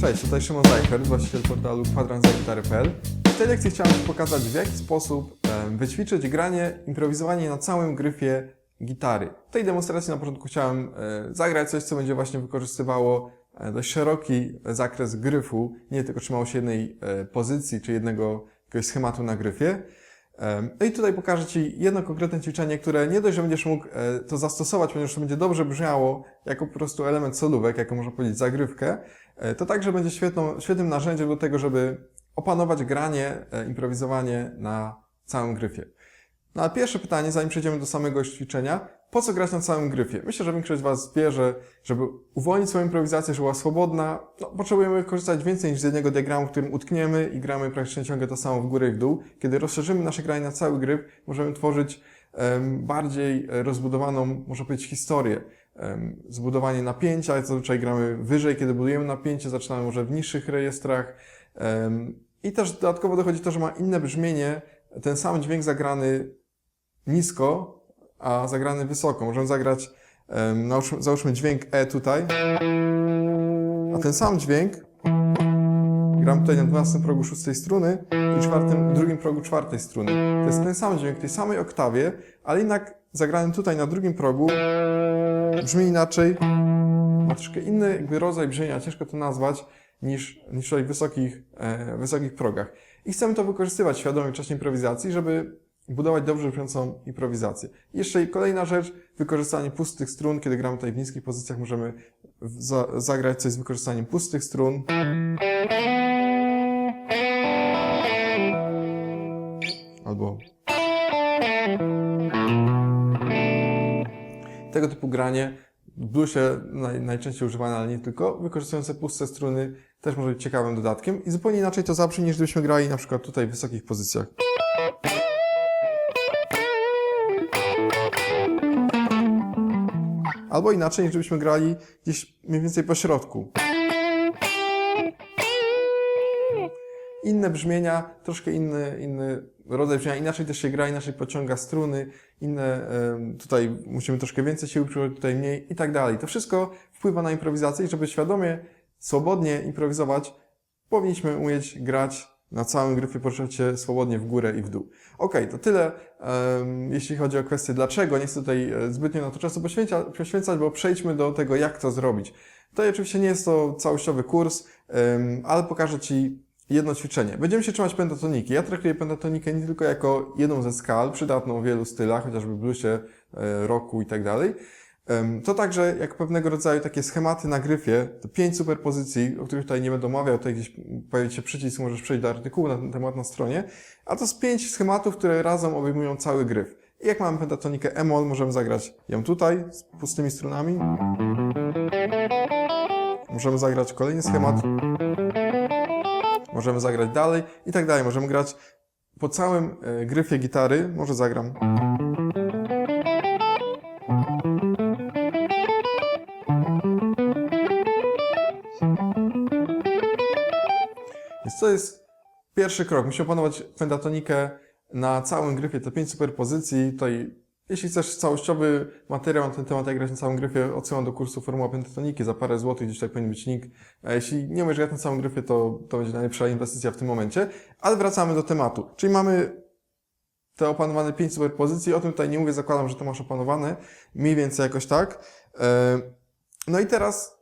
tutaj Szymon Zajfert, właściciel portalu kwadransagitary.pl. W tej lekcji chciałem Ci pokazać, w jaki sposób wyćwiczyć granie, improwizowanie na całym gryfie gitary. W tej demonstracji na początku chciałem e, zagrać coś, co będzie właśnie wykorzystywało e, dość szeroki zakres gryfu, nie tylko trzymało się jednej e, pozycji czy jednego schematu na gryfie. No i tutaj pokażę Ci jedno konkretne ćwiczenie, które nie dość, że będziesz mógł e, to zastosować, ponieważ to będzie dobrze brzmiało jako po prostu element solówek, jako można powiedzieć zagrywkę, e, to także będzie świetną, świetnym narzędziem do tego, żeby opanować granie, e, improwizowanie na całym gryfie. No a pierwsze pytanie, zanim przejdziemy do samego ćwiczenia, po co grać na całym gryfie? Myślę, że większość z Was wie, że żeby uwolnić swoją improwizację, żeby była swobodna, no, potrzebujemy korzystać więcej niż z jednego diagramu, w którym utkniemy i gramy praktycznie ciągle to samo w górę i w dół. Kiedy rozszerzymy nasze granie na cały gryf, możemy tworzyć em, bardziej e, rozbudowaną, można powiedzieć, historię. Em, zbudowanie napięcia, zazwyczaj gramy wyżej, kiedy budujemy napięcie, zaczynamy może w niższych rejestrach. Em, I też dodatkowo dochodzi to, że ma inne brzmienie, ten sam dźwięk zagrany nisko, a zagrany wysoko. Możemy zagrać, załóżmy dźwięk E tutaj, a ten sam dźwięk gram tutaj na 12 progu szóstej struny i czwartym, drugim progu czwartej struny. To jest ten sam dźwięk tej samej oktawie, ale jednak zagrany tutaj na drugim progu brzmi inaczej, ma troszkę inny jakby rodzaj brzmienia, ciężko to nazwać, niż, niż w wysokich, e, wysokich progach. I chcemy to wykorzystywać świadomie w czasie improwizacji, żeby budować dobrze brzmiącą improwizację. I jeszcze kolejna rzecz, wykorzystanie pustych strun. Kiedy gramy tutaj w niskich pozycjach, możemy za, zagrać coś z wykorzystaniem pustych strun. Albo tego typu granie w bluesie naj, najczęściej używane, ale nie tylko, wykorzystujące puste struny też może być ciekawym dodatkiem i zupełnie inaczej to zabrzmi niż gdybyśmy grali na przykład tutaj w wysokich pozycjach. Albo inaczej niż gdybyśmy grali gdzieś mniej więcej po środku. Inne brzmienia, troszkę inny, inny rodzaj brzmienia, inaczej też się gra, inaczej pociąga struny, inne, tutaj musimy troszkę więcej siły przyłożyć, tutaj mniej i tak dalej. To wszystko wpływa na improwizację i żeby świadomie, swobodnie improwizować, powinniśmy umieć grać na całym gryfie, poruszać swobodnie w górę i w dół. Okej, to tyle, jeśli chodzi o kwestię dlaczego. Nie chcę tutaj e, zbytnio na to czasu poświęca, poświęcać, bo przejdźmy do tego, jak to zrobić. Tutaj oczywiście nie jest to całościowy kurs, ale pokażę Ci jedno ćwiczenie. Będziemy się trzymać pentatoniki. Ja traktuję pentatonikę nie tylko jako jedną ze skal, przydatną w wielu stylach, chociażby bluesie, e, rocku i tak dalej. To także jak pewnego rodzaju takie schematy na gryfie, to pięć superpozycji, o których tutaj nie będę omawiał, tutaj gdzieś pojawi się przycisk, możesz przejść do artykułu na ten temat na stronie, a to jest pięć schematów, które razem obejmują cały gryf. I jak mamy pentatonikę E-moll, możemy zagrać ją tutaj z pustymi strunami. Możemy zagrać kolejny schemat. Możemy zagrać dalej i tak dalej. Możemy grać po całym e, gryfie gitary. Może zagram. To jest pierwszy krok. Musimy opanować pentatonikę na całym gryfie. To pięć superpozycji. Tutaj, jeśli chcesz całościowy materiał na ten temat, jak grać na całym gryfie, odsyłam do kursu Formuła Pentatoniki za parę złotych, gdzieś tutaj powinien być link. A jeśli nie umiesz grać na całym gryfie, to, to będzie najlepsza inwestycja w tym momencie. Ale wracamy do tematu. Czyli mamy te opanowane pięć superpozycji. O tym tutaj nie mówię, zakładam, że to masz opanowane. Mniej więcej jakoś tak. E, No i teraz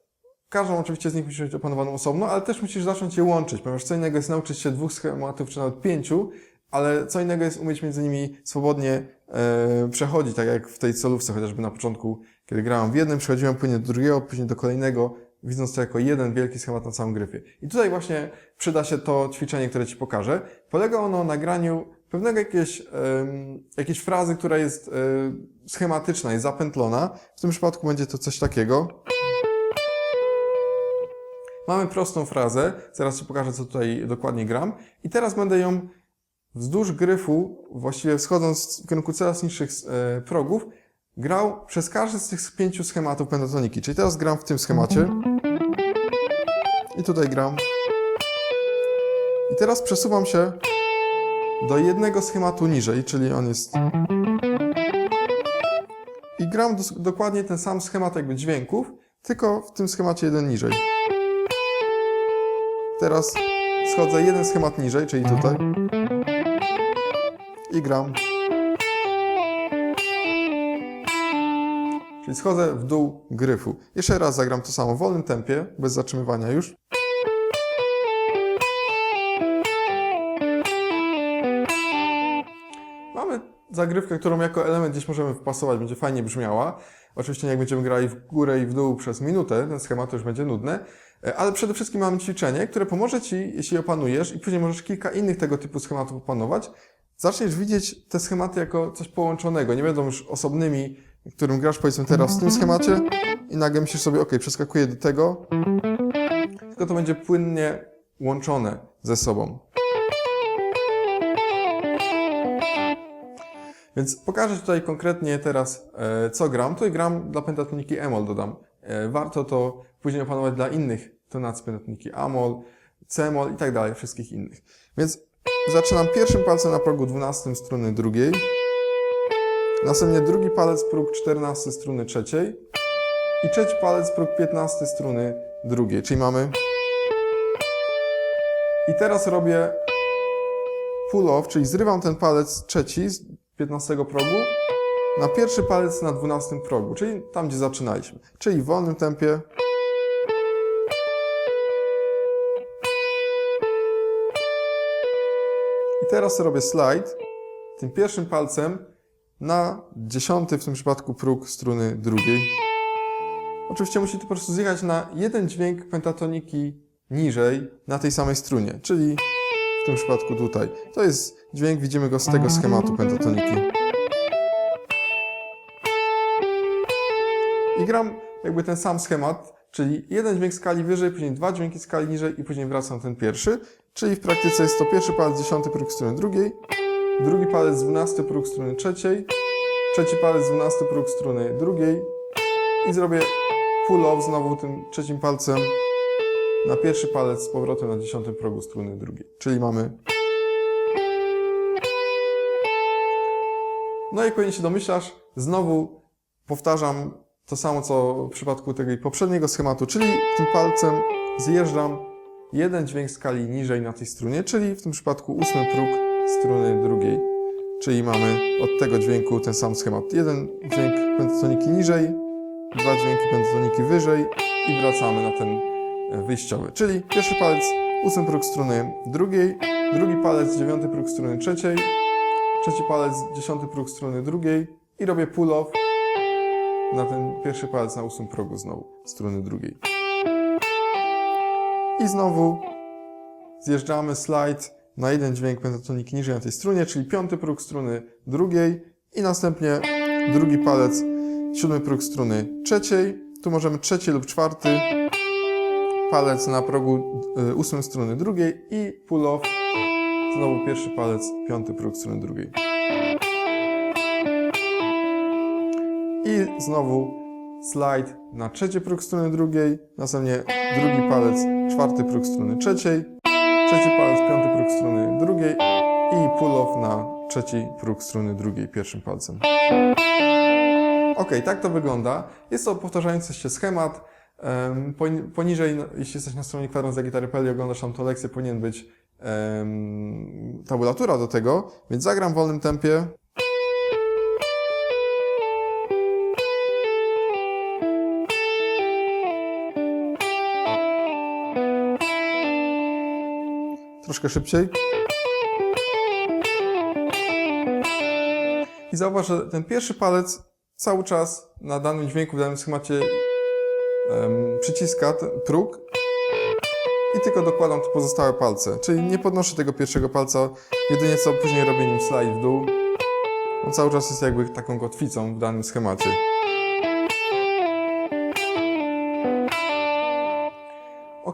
każdą oczywiście z nich musisz mieć opanowaną osobno, ale też musisz zacząć je łączyć, ponieważ co innego jest nauczyć się dwóch schematów, czy nawet pięciu, ale co innego jest umieć między nimi swobodnie e, przechodzić, tak jak w tej solówce chociażby na początku, kiedy grałem w jednym, przechodziłem płynnie do drugiego, później do kolejnego, widząc to jako jeden wielki schemat na całym gryfie. I tutaj właśnie przyda się to ćwiczenie, które Ci pokażę. Polega ono na graniu pewnego jakieś, em, jakiejś frazy, która jest e, schematyczna, jest zapętlona. W tym przypadku będzie to coś takiego. Mamy prostą frazę, zaraz Ci pokażę, co tutaj dokładnie gram. I teraz będę ją wzdłuż gryfu, właściwie wschodząc w kierunku coraz niższych e, progów, grał przez każdy z tych pięciu schematów pentatoniki. Czyli teraz gram w tym schemacie. I tutaj gram. I teraz przesuwam się do jednego schematu niżej, czyli on jest... I gram dokładnie ten sam schemat jakby dźwięków, tylko w tym schemacie jeden niżej. Teraz schodzę jeden schemat niżej, czyli tutaj. I gram. Czyli schodzę w dół gryfu. Jeszcze raz zagram to samo w wolnym tempie, bez zatrzymywania już. Mamy zagrywkę, którą jako element gdzieś możemy wpasować, będzie fajnie brzmiała. Oczywiście jak będziemy grali w górę i w dół przez minutę, ten schemat już będzie nudne. E, Ale przede wszystkim mamy ćwiczenie, które pomoże Ci, jeśli opanujesz i później możesz kilka innych tego typu schematów opanować, zaczniesz widzieć te schematy jako coś połączonego. Nie będą już osobnymi, którym grasz powiedzmy teraz w tym schemacie i nagle myślisz sobie, ok, przeskakuję do tego, tylko to będzie płynnie łączone ze sobą. Więc pokażę tutaj konkretnie teraz, e, co gram. Tutaj gram dla pentatoniki Emol, dodam. E, Warto to później opanować dla innych tonacji pentatoniki Amol, C-mol i tak dalej, wszystkich innych. Więc zaczynam pierwszym palcem na progu 12 struny drugiej, następnie drugi palec próg 14 struny trzeciej. I trzeci palec próg 15 struny drugiej, czyli mamy... I teraz robię pull off, czyli zrywam ten palec trzeci z 15 progu na pierwszy palec na 12 progu, czyli tam, gdzie zaczynaliśmy. Czyli w wolnym tempie. I teraz robię slajd tym pierwszym palcem na dziesiąty w tym przypadku próg struny drugiej. Oczywiście musicie po prostu zjechać na jeden dźwięk pentatoniki niżej na tej samej strunie, czyli w tym przypadku tutaj. To jest dźwięk, widzimy go z tego schematu pentatoniki. Gram jakby ten sam schemat, czyli jeden dźwięk skali wyżej, później dwa dźwięki skali niżej i później wracam ten pierwszy. Czyli w praktyce jest to pierwszy palec dziesiąty próg strony drugiej, drugi palec dwunasty próg strony trzeciej, trzeci palec dwunasty próg struny drugiej i zrobię pull off znowu tym trzecim palcem na pierwszy palec z powrotem na dziesiątym progu struny drugiej. Czyli mamy. No i pewnie się domyślasz, znowu powtarzam to samo, co w przypadku tego poprzedniego schematu, czyli tym palcem zjeżdżam jeden dźwięk skali niżej na tej strunie, czyli w tym przypadku ósmy próg struny drugiej. Czyli mamy od tego dźwięku ten sam schemat. Jeden dźwięk pentatoniki niżej, dwa dźwięki pentatoniki wyżej i wracamy na ten e, wyjściowy. Czyli pierwszy palec, ósmy próg struny drugiej, drugi palec, dziewiąty próg struny trzeciej, trzeci palec, dziesiąty próg struny drugiej i robię pull off na ten pierwszy palec na ósmym progu znowu struny drugiej. I znowu zjeżdżamy slajd na jeden dźwięk pentatoniki niżej na tej strunie, czyli piąty próg struny drugiej i następnie drugi palec, siódmy próg struny trzeciej. Tu możemy trzeci lub czwarty palec na progu y, ósmym struny drugiej i pull off znowu pierwszy palec, piąty próg struny drugiej. I znowu slajd na trzeci próg struny drugiej, następnie drugi palec, czwarty próg struny trzeciej, trzeci palec, piąty próg struny drugiej i pull off na trzeci próg struny drugiej pierwszym palcem. Ok, tak to wygląda. Jest to powtarzający się schemat. Em, poni- Poniżej, no, jeśli jesteś na stronie kwadrans za gitary.pl i oglądasz tam lekcję, powinien być tabulatura do tego, więc zagram w wolnym tempie. Troszkę szybciej. I zauważ, że ten pierwszy palec cały czas na danym dźwięku, w danym schemacie em, przyciska ten próg i tylko dokładam te pozostałe palce. Czyli nie podnoszę tego pierwszego palca, jedynie co później robię nim slajd w dół. On cały czas jest jakby taką kotwicą w danym schemacie.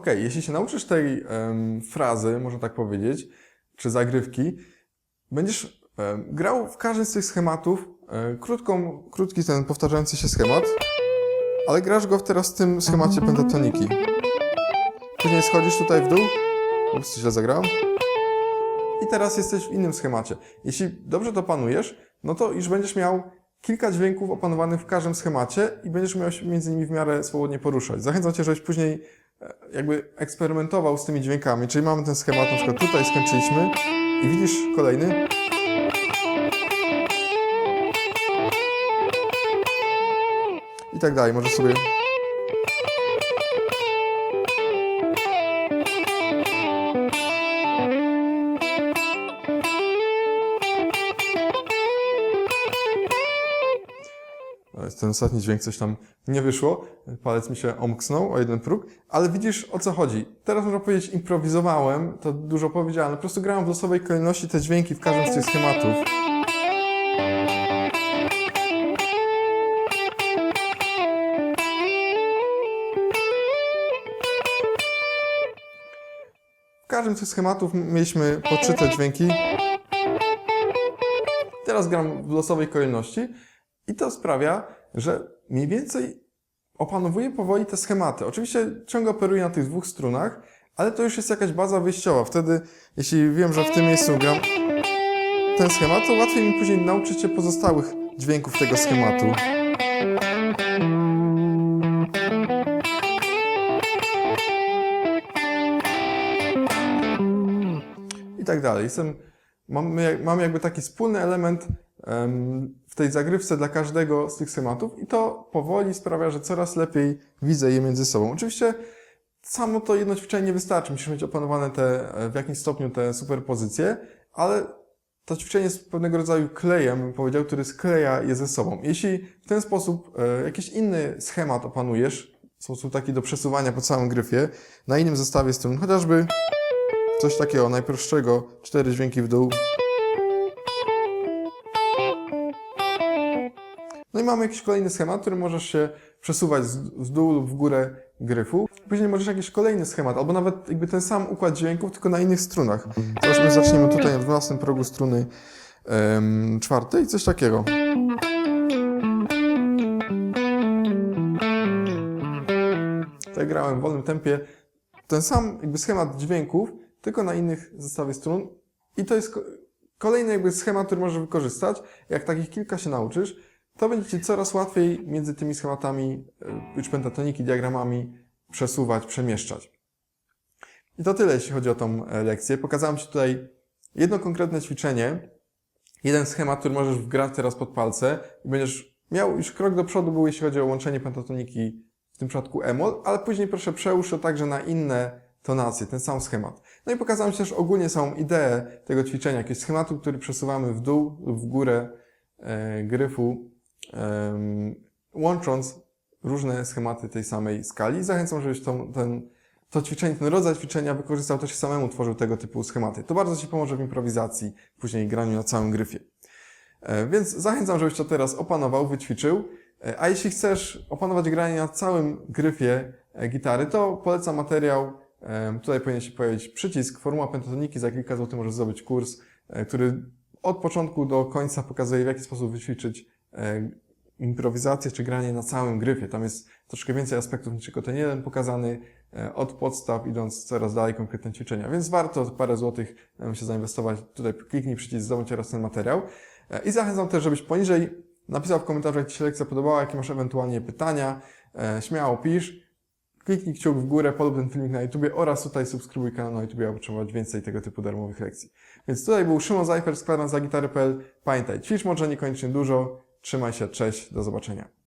Ok, jeśli się nauczysz tej em, frazy, można tak powiedzieć, czy zagrywki, będziesz em, grał w każdym z tych schematów e, krótką, krótki ten powtarzający się schemat, ale grasz go teraz w tym schemacie pentatoniki. Później schodzisz tutaj w dół. Ups, źle zagrałem. I teraz jesteś w innym schemacie. Jeśli dobrze to panujesz, no to już będziesz miał kilka dźwięków opanowanych w każdym schemacie i będziesz miał się między nimi w miarę swobodnie poruszać. Zachęcam Cię, żebyś później jakby eksperymentował z tymi dźwiękami, czyli mamy ten schemat, na przykład tutaj skończyliśmy i widzisz kolejny. I tak dalej, możesz sobie Ten ostatni dźwięk coś tam nie wyszło. Palec mi się omknął o jeden próg, ale widzisz o co chodzi. Teraz można powiedzieć improwizowałem, to dużo powiedziałem, po prostu grałem w losowej kolejności te dźwięki w każdym z tych schematów. W każdym z tych schematów mieliśmy po trzy te dźwięki. Teraz gram w losowej kolejności i to sprawia, że mniej więcej opanowuję powoli te schematy. Oczywiście ciągle operuję na tych dwóch strunach, ale to już jest jakaś baza wyjściowa. Wtedy, jeśli wiem, że w tym miejscu gram ten schemat, to łatwiej mi później nauczyć się pozostałych dźwięków tego schematu. I tak dalej. Jestem, mam, mam jakby taki wspólny element em, w tej zagrywce dla każdego z tych schematów i to powoli sprawia, że coraz lepiej widzę je między sobą. Oczywiście samo to jedno ćwiczenie nie wystarczy, musisz mieć opanowane te, e, w jakimś stopniu te superpozycje, ale to ćwiczenie jest pewnego rodzaju klejem, bym powiedział, który skleja je ze sobą. Jeśli w ten sposób e, jakiś inny schemat opanujesz, sposób taki do przesuwania po całym gryfie, na innym zestawie strun, chociażby coś takiego najprostszego, cztery dźwięki w dół, No i mamy jakiś kolejny schemat, który możesz się przesuwać z dół lub w górę gryfu. Później możesz jakiś kolejny schemat, albo nawet jakby ten sam układ dźwięków, tylko na innych strunach. Załóżmy, zaczniemy tutaj na 12 progu struny em, czwartej, coś takiego. Tutaj grałem w wolnym tempie. Ten sam jakby schemat dźwięków, tylko na innych zestawie strun. I to jest ko- kolejny jakby schemat, który możesz wykorzystać. Jak takich kilka się nauczysz, to będzie Ci coraz łatwiej między tymi schematami, e, już pentatoniki, diagramami przesuwać, przemieszczać. I to tyle, jeśli chodzi o tą e, lekcję. Pokazałem Ci tutaj jedno konkretne ćwiczenie, jeden schemat, który możesz wgrać teraz pod palce i będziesz miał już krok do przodu był, jeśli chodzi o łączenie pentatoniki, w tym przypadku emol, ale później proszę przełóż to także na inne tonacje, ten sam schemat. No i pokazałem Ci też ogólnie samą ideę tego ćwiczenia, jakiegoś schematu, który przesuwamy w dół lub w górę e, gryfu, łącząc różne schematy tej samej skali. Zachęcam, żebyś tą, ten, to ćwiczenie, ten rodzaj ćwiczenia wykorzystał też samemu, tworzył tego typu schematy. To bardzo Ci pomoże w improwizacji, później graniu na całym gryfie. E, Więc zachęcam, żebyś to teraz opanował, wyćwiczył. E, A jeśli chcesz opanować granie na całym gryfie e, gitary, to polecam materiał. Tutaj powinien się pojawić przycisk Formuła Pentatoniki. Za kilka złotych możesz zdobyć kurs, który od początku do końca pokazuje, w jaki sposób wyćwiczyć improwizację czy granie na całym gryfie. Tam jest troszkę więcej aspektów niż tylko ten jeden pokazany, e, od podstaw idąc coraz dalej konkretne ćwiczenia. Więc warto parę złotych e, się zainwestować. Tutaj kliknij przycisk, zdobądź teraz ten materiał. E, I zachęcam też, żebyś poniżej napisał w komentarzu, jak Ci się lekcja podobała, jakie masz ewentualnie pytania. E, Śmiało pisz. Kliknij kciuk w górę, polub ten filmik na YouTubie oraz tutaj subskrybuj kanał na YouTubie, aby otrzymywać więcej tego typu darmowych lekcji. Więc tutaj był Szymon Zajfer z kwadrans za gitary.pl. Pamiętaj, ćwicz może niekoniecznie dużo. Trzymaj się, cześć, do zobaczenia.